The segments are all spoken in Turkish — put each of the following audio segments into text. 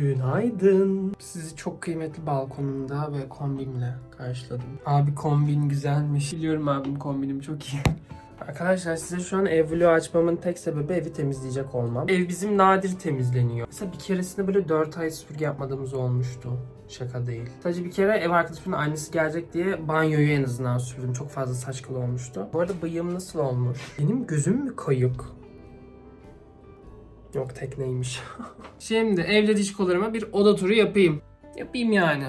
Günaydın. Sizi çok kıymetli balkonumda ve kombimle karşıladım. Abi kombin güzelmiş. Biliyorum abim kombinim çok iyi. Arkadaşlar size şu an ev vlogu açmamın tek sebebi evi temizleyecek olmam. Ev bizim nadir temizleniyor. Mesela bir keresinde böyle 4 ay süpürge yapmadığımız olmuştu. Şaka değil. Sadece bir kere ev arkadaşımın annesi gelecek diye banyoyu en azından sürdüm. Çok fazla saç kılı olmuştu. Bu arada bıyığım nasıl olmuş? Benim gözüm mü kayık? Yok tekneymiş. Şimdi evde diş kollarıma bir oda turu yapayım. Yapayım yani.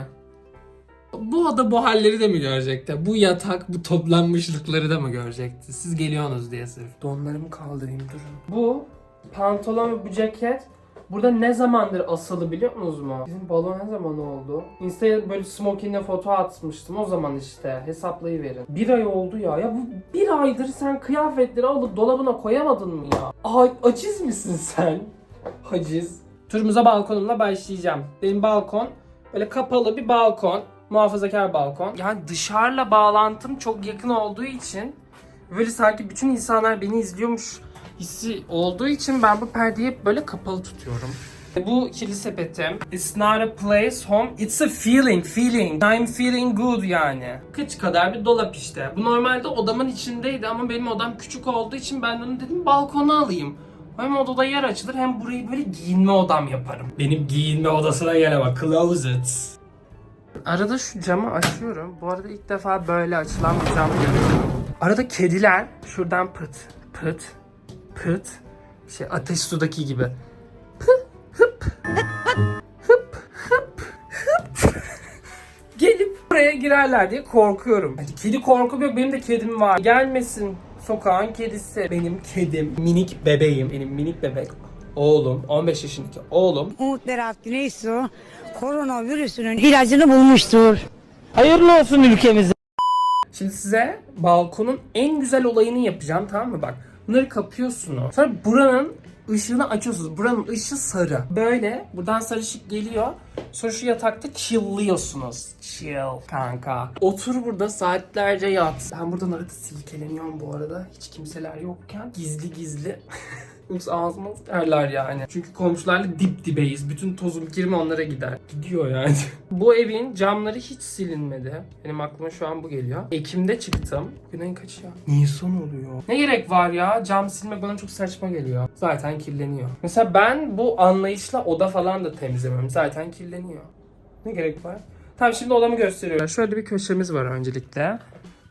Bu oda bu halleri de mi görecekti? Bu yatak bu toplanmışlıkları da mı görecekti? Siz geliyorsunuz diye sırf. Donlarımı kaldırayım durun. Bu pantolon ve bu ceket burada ne zamandır asılı biliyor musunuz mu? Bizim balon ne zaman oldu? Insta'ya böyle smokingle foto atmıştım o zaman işte hesaplayıverin. Bir ay oldu ya. Ya bu bir aydır sen kıyafetleri alıp dolabına koyamadın mı ya? Ay aciz misin sen? Haciz. Turumuza balkonumla başlayacağım. Benim balkon böyle kapalı bir balkon. Muhafazakar balkon. Yani dışarıla bağlantım çok yakın olduğu için böyle sanki bütün insanlar beni izliyormuş hissi olduğu için ben bu perdeyi hep böyle kapalı tutuyorum. Bu kirli sepetim. It's not a place home. It's a feeling, feeling. I'm feeling good yani. Kıç kadar bir dolap işte. Bu normalde odamın içindeydi ama benim odam küçük olduğu için ben onu dedim balkona alayım. Hem odada yer açılır hem burayı böyle giyinme odam yaparım. Benim giyinme odasına gele bak. Closet. Arada şu camı açıyorum. Bu arada ilk defa böyle açılan bir cam görüyorum. Arada kediler şuradan pıt pıt pıt şey ateş sudaki gibi. Pı hıp hıp hıp hıp gelip buraya girerler diye korkuyorum. Hadi kedi korkum yok benim de kedim var. Gelmesin sokağın kedisi. Benim kedim minik bebeğim. Benim minik bebek oğlum 15 yaşındaki oğlum Umut Beratlı neyse o koronavirüsünün ilacını bulmuştur. Hayırlı olsun ülkemize. Şimdi size balkonun en güzel olayını yapacağım tamam mı bak. Bunları kapıyorsunuz. Sonra buranın ışığını açıyorsunuz. Buranın ışığı sarı. Böyle buradan sarı ışık geliyor. Sonra şu yatakta chill'lıyorsunuz. Chill kanka. Otur burada saatlerce yat. Ben buradan arada silkeleniyorum bu arada. Hiç kimseler yokken. Gizli gizli. Yoksa ağzıma derler yani. Çünkü komşularla dip dibeyiz. Bütün tozum kirimi onlara gider. Gidiyor yani. bu evin camları hiç silinmedi. Benim aklıma şu an bu geliyor. Ekim'de çıktım. Günayın kaçı ya? Nisan oluyor. Ne gerek var ya? Cam silmek bana çok saçma geliyor. Zaten kirleniyor. Mesela ben bu anlayışla oda falan da temizlemem. Zaten kirleniyor. Ne gerek var? Tamam şimdi odamı gösteriyorum. Şöyle bir köşemiz var öncelikle.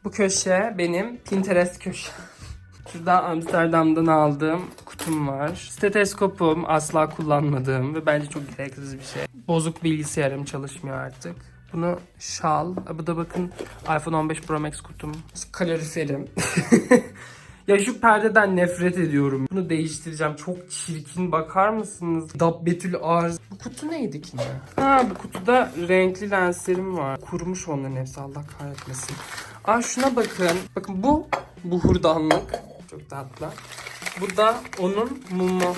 Bu köşe benim Pinterest köşem. Şurada Amsterdam'dan aldığım kutum var. Steteskopum asla kullanmadığım ve bence çok gereksiz bir şey. Bozuk bilgisayarım çalışmıyor artık. Bunu şal. Bu da bakın iPhone 15 Pro Max kutum. Kaloriferim. ya şu perdeden nefret ediyorum. Bunu değiştireceğim. Çok çirkin bakar mısınız? Dab Betül arz. Bu kutu neydi ki ne? Ha bu kutuda renkli lenslerim var. Kurumuş onların hepsi Allah kahretmesin. Aa şuna bakın. Bakın bu buhurdanlık. Çok tatlı. Bu da onun mumu.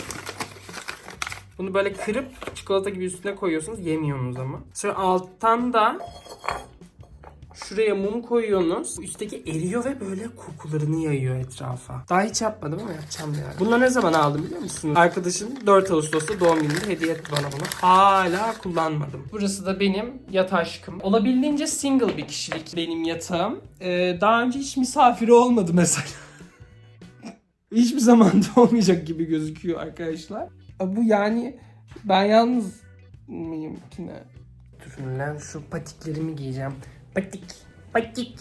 Bunu böyle kırıp çikolata gibi üstüne koyuyorsunuz. Yemiyorsunuz ama. Sonra alttan da şuraya mum koyuyorsunuz. Üstteki eriyor ve böyle kokularını yayıyor etrafa. Daha hiç yapmadım ama yapacağım yani. Bunları ne zaman aldım biliyor musunuz? Arkadaşım 4 Ağustos'ta doğum gününde hediye etti bana bunu. Hala kullanmadım. Burası da benim yat aşkım. Olabildiğince single bir kişilik benim yatağım. Ee, daha önce hiç misafiri olmadı mesela. Hiçbir zaman da olmayacak gibi gözüküyor arkadaşlar. Bu yani ben yalnız mıyım ki ne? Lan şu patiklerimi giyeceğim. Patik. Patik.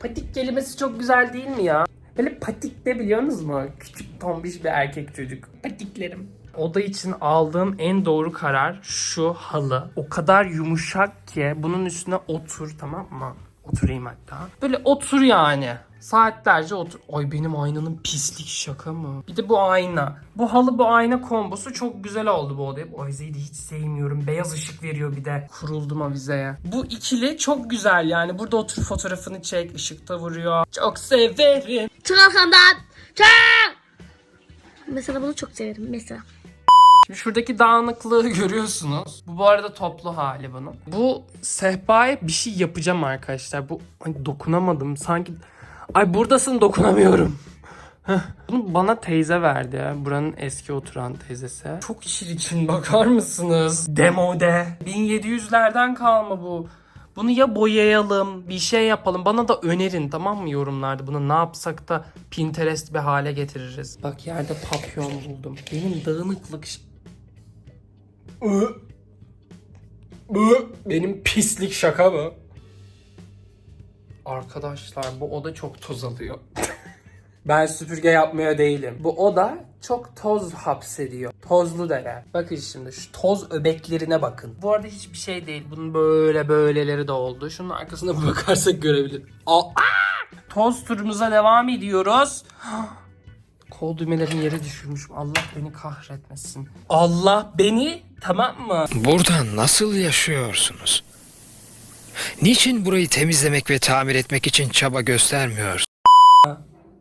Patik kelimesi çok güzel değil mi ya? Böyle patik de biliyorsunuz mu? Küçük tombiş bir erkek çocuk. Patiklerim. Oda için aldığım en doğru karar şu halı. O kadar yumuşak ki bunun üstüne otur tamam mı? Oturayım hatta. Böyle otur yani. Saatlerce otur. Ay benim aynanın pislik şaka mı? Bir de bu ayna. Bu halı bu ayna kombosu çok güzel oldu bu odaya. Bu avizeyi de hiç sevmiyorum. Beyaz ışık veriyor bir de. Kuruldum avizeye. Bu ikili çok güzel yani. Burada otur fotoğrafını çek. ışıkta vuruyor. Çok severim. Çık arkamdan. Çık. Mesela bunu çok severim mesela. Şimdi şuradaki dağınıklığı görüyorsunuz. Bu bu arada toplu hali bunun. Bu sehpaya bir şey yapacağım arkadaşlar. Bu ay dokunamadım sanki. Ay buradasın dokunamıyorum. Bunu bana teyze verdi ya. Buranın eski oturan teyzesi. Çok çirkin bakar mısınız? Demode. 1700'lerden kalma bu. Bunu ya boyayalım, bir şey yapalım. Bana da önerin tamam mı yorumlarda? Bunu ne yapsak da Pinterest bir hale getiririz. Bak yerde papyon buldum. Benim dağınıklık... Benim pislik şaka mı? Arkadaşlar bu oda çok toz alıyor. Ben süpürge yapmıyor değilim. Bu oda çok toz hapsediyor. Tozlu dere. Bakın şimdi şu toz öbeklerine bakın. Bu arada hiçbir şey değil. Bunun böyle böyleleri de oldu. Şunun arkasına bakarsak görebilir. Aa! Toz turumuza devam ediyoruz. Kol düğmelerin yere düşürmüş. Allah beni kahretmesin. Allah beni tamam mı? Burada nasıl yaşıyorsunuz? Niçin burayı temizlemek ve tamir etmek için çaba göstermiyor?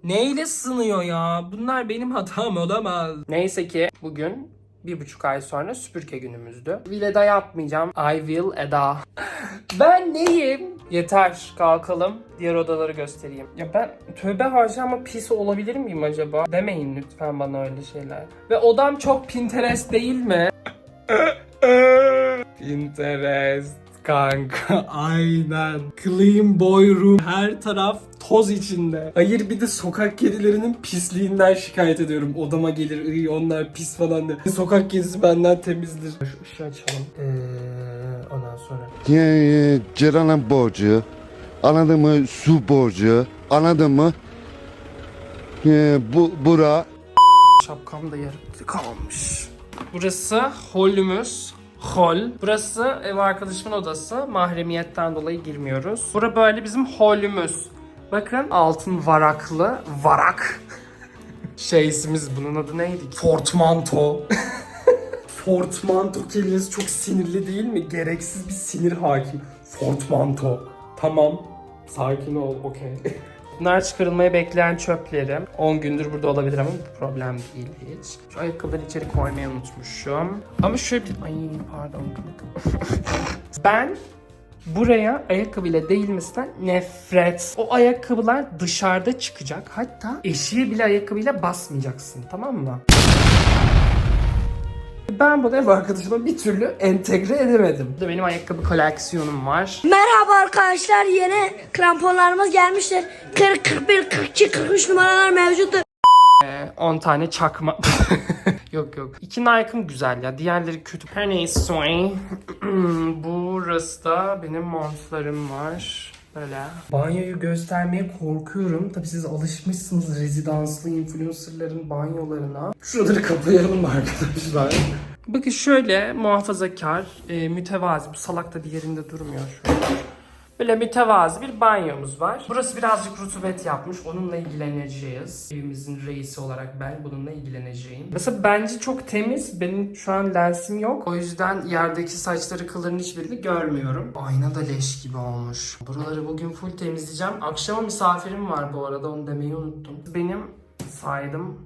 Neyle sınıyor ya? Bunlar benim hatam olamaz. Neyse ki bugün bir buçuk ay sonra süpürge günümüzdü. Vileda yapmayacağım. I will Eda. ben neyim? Yeter kalkalım. Diğer odaları göstereyim. Ya ben tövbe harcı ama pis olabilir miyim acaba? Demeyin lütfen bana öyle şeyler. Ve odam çok Pinterest değil mi? Pinterest kanka aynen. Clean boy room her taraf toz içinde. Hayır bir de sokak kedilerinin pisliğinden şikayet ediyorum. Odama gelir iyi onlar pis falan diye. Sokak kedisi benden temizdir. Şu ışığı açalım. Ee, ondan sonra. Yani Ceren'in borcu, anladın mı? Su borcu, anladın mı? Ee, bu bura Şapkam da yarım kalmış. Burası holümüz. Hol. Burası ev arkadaşımın odası. Mahremiyetten dolayı girmiyoruz. Bura böyle bizim holümüz. Bakın altın varaklı varak. Şeysimiz bunun adı neydi? Fortmanto. Fortmanto kelimesi çok sinirli değil mi? Gereksiz bir sinir hakim. Fortmanto. Tamam. Sakin ol. Okey. Bunlar çıkarılmaya bekleyen çöplerim. 10 gündür burada olabilir ama bu problem değil hiç. Şu ayakkabıları içeri koymayı unutmuşum. Ama şöyle bir... Ay pardon. ben buraya ayakkabıyla değilmesinden nefret. O ayakkabılar dışarıda çıkacak. Hatta eşiğe bile ayakkabıyla basmayacaksın tamam mı? Ben bunu ev arkadaşıma bir türlü entegre edemedim. Burada benim ayakkabı koleksiyonum var. Merhaba arkadaşlar yeni kramponlarımız gelmiştir. 40, 41, 42, 43 numaralar mevcuttur. 10 tane çakma. yok yok. İki Nike'ım güzel ya. Diğerleri kötü. Her neyse. Burası da benim montlarım var. Böyle. Banyoyu göstermeye korkuyorum. Tabii siz alışmışsınız rezidanslı influencerların banyolarına. Şuraları kapayalım arkadaşlar. Bakın şöyle muhafazakar, e, mütevazi. Bu salak da bir yerinde durmuyor an. Böyle mütevazi bir banyomuz var. Burası birazcık rutubet yapmış. Onunla ilgileneceğiz. Evimizin reisi olarak ben bununla ilgileneceğim. Mesela bence çok temiz. Benim şu an lensim yok. O yüzden yerdeki saçları kılların hiçbirini görmüyorum. Ayna da leş gibi olmuş. Buraları bugün full temizleyeceğim. Akşama misafirim var bu arada. Onu demeyi unuttum. Benim saydım.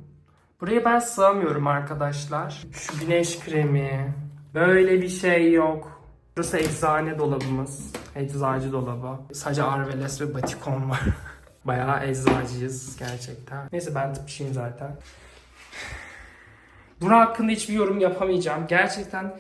Buraya ben sığamıyorum arkadaşlar. Şu güneş kremi. Böyle bir şey yok. Burası eczane dolabımız. Eczacı dolabı. Sadece Arveles ve Batikon var. Bayağı eczacıyız gerçekten. Neyse ben tıpçıyım zaten. Bunun hakkında hiçbir yorum yapamayacağım. Gerçekten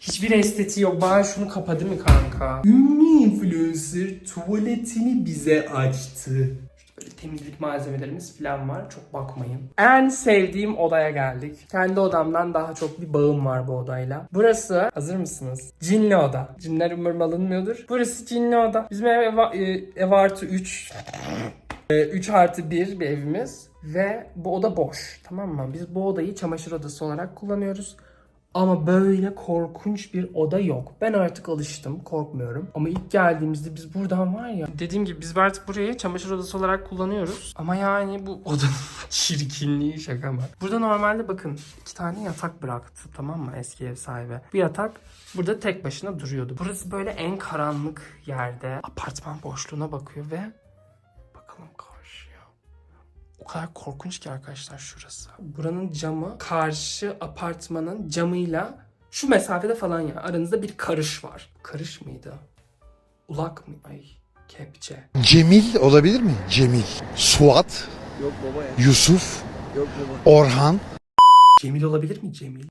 hiçbir estetiği yok. Bana şunu kapa değil mi kanka? Ünlü influencer tuvaletini bize açtı. Böyle temizlik malzemelerimiz falan var. Çok bakmayın. En sevdiğim odaya geldik. Kendi odamdan daha çok bir bağım var bu odayla. Burası, hazır mısınız? Cinli oda. Cinler umarım alınmıyordur. Burası cinli oda. Bizim ev, ev, e, ev artı 3. 3 artı 1 bir evimiz. Ve bu oda boş. Tamam mı? Biz bu odayı çamaşır odası olarak kullanıyoruz. Ama böyle korkunç bir oda yok. Ben artık alıştım, korkmuyorum. Ama ilk geldiğimizde biz buradan var ya... Dediğim gibi biz artık burayı çamaşır odası olarak kullanıyoruz. Ama yani bu odanın çirkinliği şaka mı? Burada normalde bakın iki tane yatak bıraktı tamam mı eski ev sahibi. Bu yatak burada tek başına duruyordu. Burası böyle en karanlık yerde apartman boşluğuna bakıyor ve. O kadar korkunç ki arkadaşlar şurası. Buranın camı karşı apartmanın camıyla şu mesafede falan ya. Aranızda bir karış var. Karış mıydı? Ulak mı? Ay kepçe. Cemil olabilir mi? Cemil. Suat. Yusuf. Orhan. Cemil olabilir mi Cemil?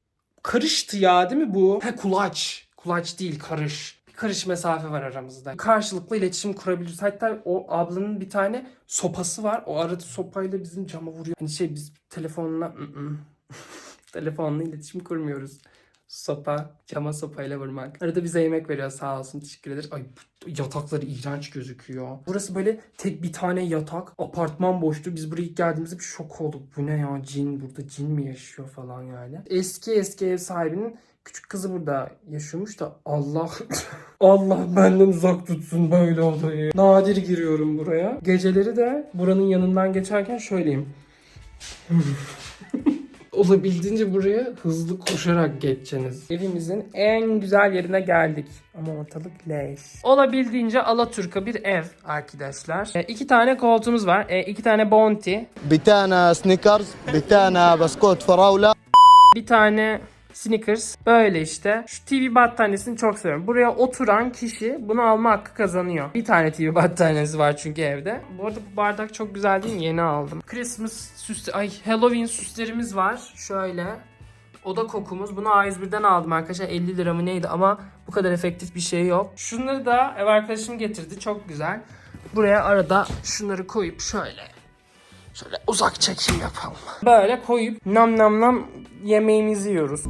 Karıştı ya değil mi bu? He kulaç. Kulaç değil karış. Bir karış mesafe var aramızda. Karşılıklı iletişim kurabiliriz. Hatta o ablanın bir tane sopası var. O arada sopayla bizim cama vuruyor. Hani şey biz telefonla ı-ı. telefonla iletişim kurmuyoruz. Sopa, cama sopayla vurmak. Arada bize yemek veriyor sağ olsun teşekkür ederiz. Ay yatakları iğrenç gözüküyor. Burası böyle tek bir tane yatak. Apartman boştu. Biz buraya ilk geldiğimizde bir şok olduk. Bu ne ya cin burada cin mi yaşıyor falan yani. Eski eski ev sahibinin Küçük kızı burada yaşıyormuş da Allah Allah benden uzak tutsun böyle odayı. Nadir giriyorum buraya. Geceleri de buranın yanından geçerken şöyleyim. olabildiğince buraya hızlı koşarak geçeceğiniz. Evimizin en güzel yerine geldik. Ama ortalık leş. Olabildiğince Alaturka bir ev arkadaşlar. E, iki tane koltuğumuz var. E, iki tane Bounty. Bir tane Snickers, bir tane biskut, farawla. Bir tane Snickers. Böyle işte. Şu TV battaniyesini çok seviyorum. Buraya oturan kişi bunu alma hakkı kazanıyor. Bir tane TV battaniyesi var çünkü evde. Bu arada bu bardak çok güzel değil mi? Yeni aldım. Christmas süsü, ay Halloween süslerimiz var. Şöyle. Oda kokumuz. Bunu A101'den aldım arkadaşlar. 50 lira mı neydi ama bu kadar efektif bir şey yok. Şunları da ev arkadaşım getirdi. Çok güzel. Buraya arada şunları koyup şöyle Şöyle uzak çekim yapalım. Böyle koyup nam nam nam yemeğimizi yiyoruz.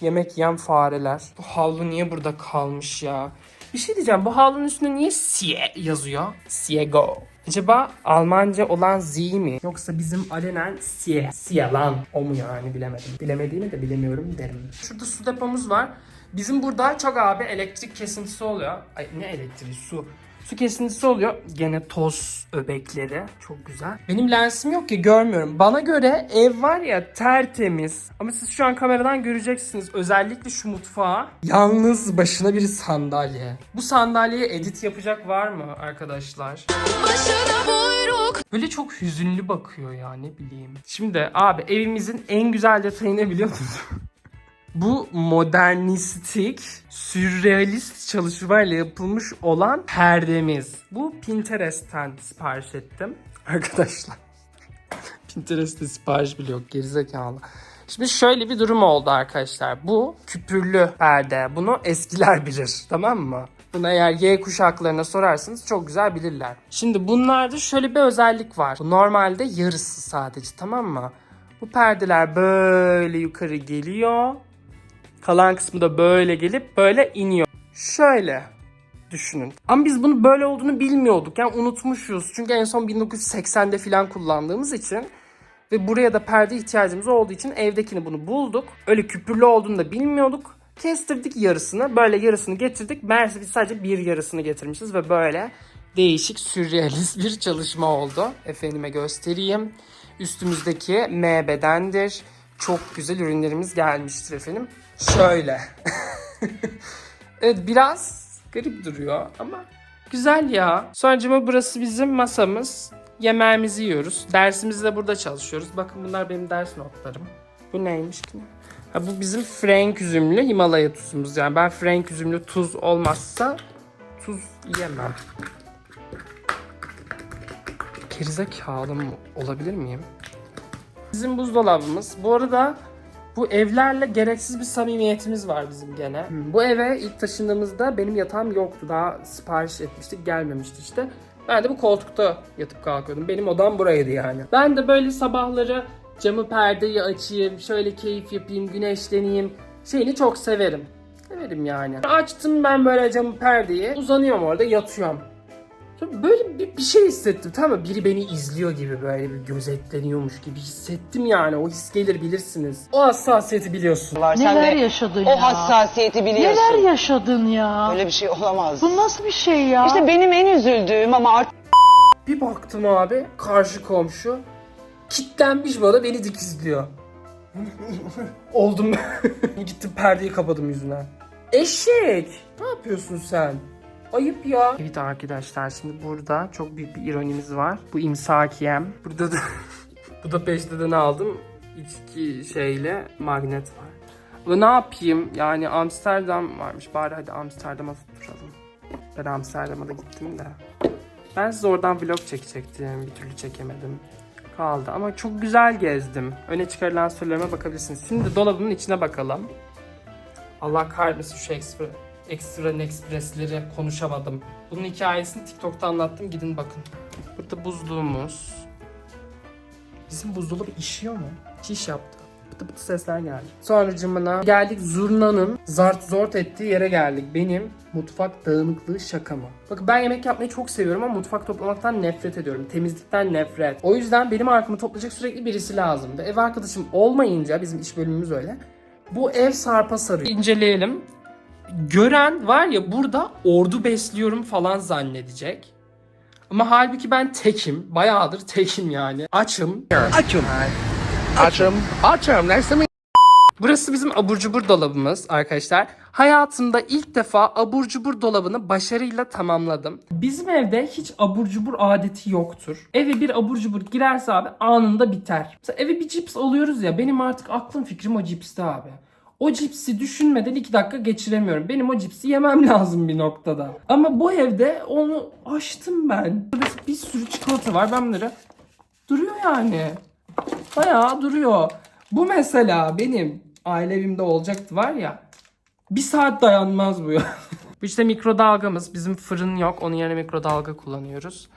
Yemek yiyen fareler. Bu havlu niye burada kalmış ya? Bir şey diyeceğim. Bu havlunun üstünde niye Sie yazıyor? Siego. Acaba Almanca olan Z mi? Yoksa bizim alenen Sie. Sie lan. O mu yani bilemedim. Bilemediğimi de bilemiyorum derim. Şurada su depomuz var. Bizim burada çok abi elektrik kesintisi oluyor. Ay ne elektriği su. Su kesintisi oluyor. Gene toz öbekleri. Çok güzel. Benim lensim yok ki görmüyorum. Bana göre ev var ya tertemiz. Ama siz şu an kameradan göreceksiniz. Özellikle şu mutfağa. Yalnız başına bir sandalye. Bu sandalyeye edit yapacak var mı arkadaşlar? Böyle çok hüzünlü bakıyor ya ne bileyim. Şimdi abi evimizin en güzel detayı ne biliyor musun? Bu modernistik, sürrealist çalışmayla yapılmış olan perdemiz. Bu Pinterest'ten sipariş ettim. Arkadaşlar. Pinterest'te sipariş bile yok gerizekalı. Şimdi şöyle bir durum oldu arkadaşlar. Bu küpürlü perde. Bunu eskiler bilir. Tamam mı? Bunu eğer Y kuşaklarına sorarsanız çok güzel bilirler. Şimdi bunlarda şöyle bir özellik var. Bu normalde yarısı sadece tamam mı? Bu perdeler böyle yukarı geliyor. Kalan kısmı da böyle gelip böyle iniyor. Şöyle düşünün. Ama biz bunu böyle olduğunu bilmiyorduk. Yani unutmuşuz. Çünkü en son 1980'de falan kullandığımız için ve buraya da perde ihtiyacımız olduğu için evdekini bunu bulduk. Öyle küpürlü olduğunu da bilmiyorduk. Kestirdik yarısını. Böyle yarısını getirdik. Meğerse biz sadece bir yarısını getirmişiz ve böyle değişik sürrealist bir çalışma oldu. Efendime göstereyim. Üstümüzdeki M bedendir. Çok güzel ürünlerimiz gelmiştir efendim. Şöyle. evet biraz garip duruyor ama güzel ya. Sonucuma burası bizim masamız. Yemeğimizi yiyoruz. Dersimizi de burada çalışıyoruz. Bakın bunlar benim ders notlarım. Bu neymiş ki? Ha, bu bizim Frank üzümlü Himalaya tuzumuz. Yani ben Frank üzümlü tuz olmazsa tuz yemem. Gerizekalı mı olabilir miyim? Bizim buzdolabımız. Bu arada bu evlerle gereksiz bir samimiyetimiz var bizim gene. Bu eve ilk taşındığımızda benim yatağım yoktu. Daha sipariş etmiştik gelmemişti işte. Ben de bu koltukta yatıp kalkıyordum. Benim odam buraydı yani. Ben de böyle sabahları camı perdeyi açayım, şöyle keyif yapayım, güneşleneyim. Şeyini çok severim. Severim yani. Açtım ben böyle camı perdeyi. Uzanıyorum orada yatıyorum. Böyle bir, bir şey hissettim tamam mı? Biri beni izliyor gibi böyle bir gözetleniyormuş gibi hissettim yani. O his gelir bilirsiniz. O hassasiyeti biliyorsun. Neler yaşadın o ya? hassasiyeti biliyorsun. Neler yaşadın ya? Öyle bir şey olamaz. Bu nasıl bir şey ya? İşte benim en üzüldüğüm ama artık Bir baktım abi karşı komşu kitlenmiş bu da beni dikizliyor. Oldum ben. Gittim perdeyi kapadım yüzüne. Eşek! Ne yapıyorsun sen? Ayıp ya. Evet arkadaşlar şimdi burada çok büyük bir ironimiz var. Bu imsakiyem. Burada da bu da peşteden aldım. İçki şeyle magnet var. Ama ne yapayım? Yani Amsterdam varmış. Bari hadi Amsterdam'a tutturalım. Ben Amsterdam'a da gittim de. Ben size oradan vlog çekecektim. Bir türlü çekemedim. Kaldı ama çok güzel gezdim. Öne çıkarılan sorularıma bakabilirsiniz. Şimdi dolabımın içine bakalım. Allah kahretmesin şu ekstra, ekstra expressleri konuşamadım. Bunun hikayesini TikTok'ta anlattım. Gidin bakın. Burada buzluğumuz. Bizim buzdolabı işiyor mu? Şiş yaptı. Pıtı pıtı sesler geldi. Sonra cımına geldik zurnanın zart zort ettiği yere geldik. Benim mutfak dağınıklığı şaka mı? Bakın ben yemek yapmayı çok seviyorum ama mutfak toplamaktan nefret ediyorum. Temizlikten nefret. O yüzden benim arkamı toplayacak sürekli birisi lazım. Ve ev arkadaşım olmayınca bizim iş bölümümüz öyle. Bu ev sarpa sarıyor. İnceleyelim. Gören var ya burada ordu besliyorum falan zannedecek. Ama halbuki ben tekim. Bayağıdır tekim yani. Açım. Burası bizim abur cubur dolabımız arkadaşlar. Hayatımda ilk defa abur cubur dolabını başarıyla tamamladım. Bizim evde hiç abur cubur adeti yoktur. Eve bir abur cubur girerse abi anında biter. Mesela eve bir cips alıyoruz ya benim artık aklım fikrim o cipste abi. O cipsi düşünmeden iki dakika geçiremiyorum. Benim o cipsi yemem lazım bir noktada. Ama bu evde onu açtım ben. Burada bir sürü çikolata var. Ben bunları duruyor yani. Bayağı duruyor. Bu mesela benim aile evimde olacaktı var ya. Bir saat dayanmaz bu ya. işte mikrodalgamız. Bizim fırın yok. Onun yerine mikrodalga kullanıyoruz.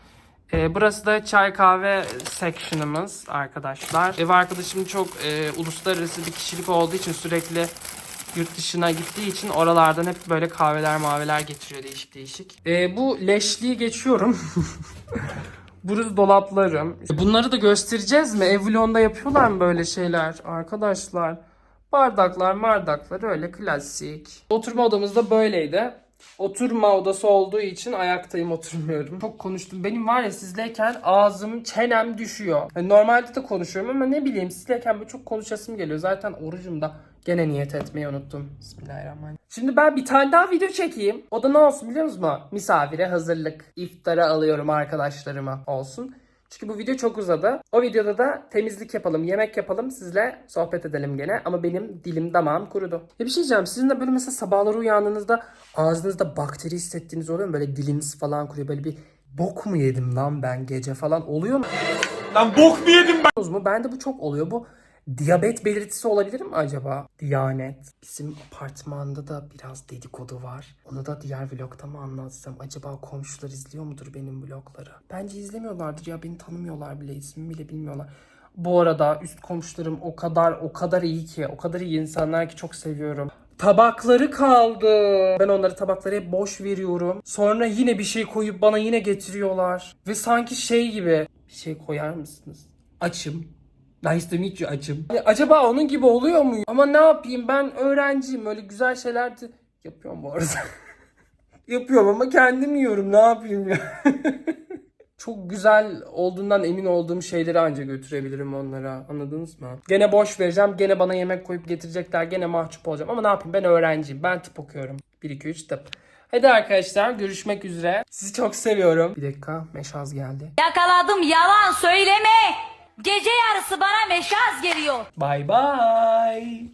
Ee, burası da çay kahve section'ımız arkadaşlar. Ev arkadaşım çok e, uluslararası bir kişilik olduğu için sürekli yurt dışına gittiği için oralardan hep böyle kahveler maveler getiriyor değişik değişik. Ee, bu leşliği geçiyorum. Burası dolaplarım. Bunları da göstereceğiz mi? Ev vlogunda yapıyorlar mı böyle şeyler arkadaşlar? Bardaklar mardaklar öyle klasik. Oturma odamız da böyleydi. Oturma odası olduğu için ayaktayım oturmuyorum. Çok konuştum. Benim var ya sizleyken ağzım çenem düşüyor. Yani normalde de konuşuyorum ama ne bileyim sizleyken böyle çok konuşasım geliyor. Zaten orucumda gene niyet etmeyi unuttum. Bismillahirrahmanirrahim. Şimdi ben bir tane daha video çekeyim. O da ne olsun biliyor musunuz? Misafire hazırlık. İftara alıyorum arkadaşlarıma olsun. Çünkü bu video çok uzadı. O videoda da temizlik yapalım, yemek yapalım, sizle sohbet edelim gene. Ama benim dilim damağım kurudu. Ya bir şey diyeceğim. Sizin de böyle mesela sabahları uyandığınızda ağzınızda bakteri hissettiğiniz oluyor mu? Böyle diliniz falan kuruyor. Böyle bir bok mu yedim lan ben gece falan oluyor mu? Lan bok mu yedim ben? mu? Bende bu çok oluyor. Bu diyabet belirtisi olabilir mi acaba? Diyanet. Bizim apartmanda da biraz dedikodu var. Onu da diğer vlogda mı anlatsam? Acaba komşular izliyor mudur benim vlogları? Bence izlemiyorlardır ya. Beni tanımıyorlar bile. ismimi bile bilmiyorlar. Bu arada üst komşularım o kadar o kadar iyi ki, o kadar iyi insanlar ki çok seviyorum. Tabakları kaldı. Ben onları tabakları hep boş veriyorum. Sonra yine bir şey koyup bana yine getiriyorlar. Ve sanki şey gibi bir şey koyar mısınız? Açım. Nice to meet you açım. Yani acaba onun gibi oluyor mu? Ama ne yapayım ben öğrenciyim. Öyle güzel şeyler de yapıyorum bu arada. yapıyorum ama kendim yiyorum. Ne yapayım ya? Çok güzel olduğundan emin olduğum şeyleri anca götürebilirim onlara. Anladınız mı? Gene boş vereceğim. Gene bana yemek koyup getirecekler. Gene mahcup olacağım. Ama ne yapayım ben öğrenciyim. Ben tıp okuyorum. 1 2 3 tıp. Hadi arkadaşlar görüşmek üzere. Sizi çok seviyorum. Bir dakika meşaz geldi. Yakaladım yalan söyleme. Gece yarısı bana meşaz geliyor. Bye bye.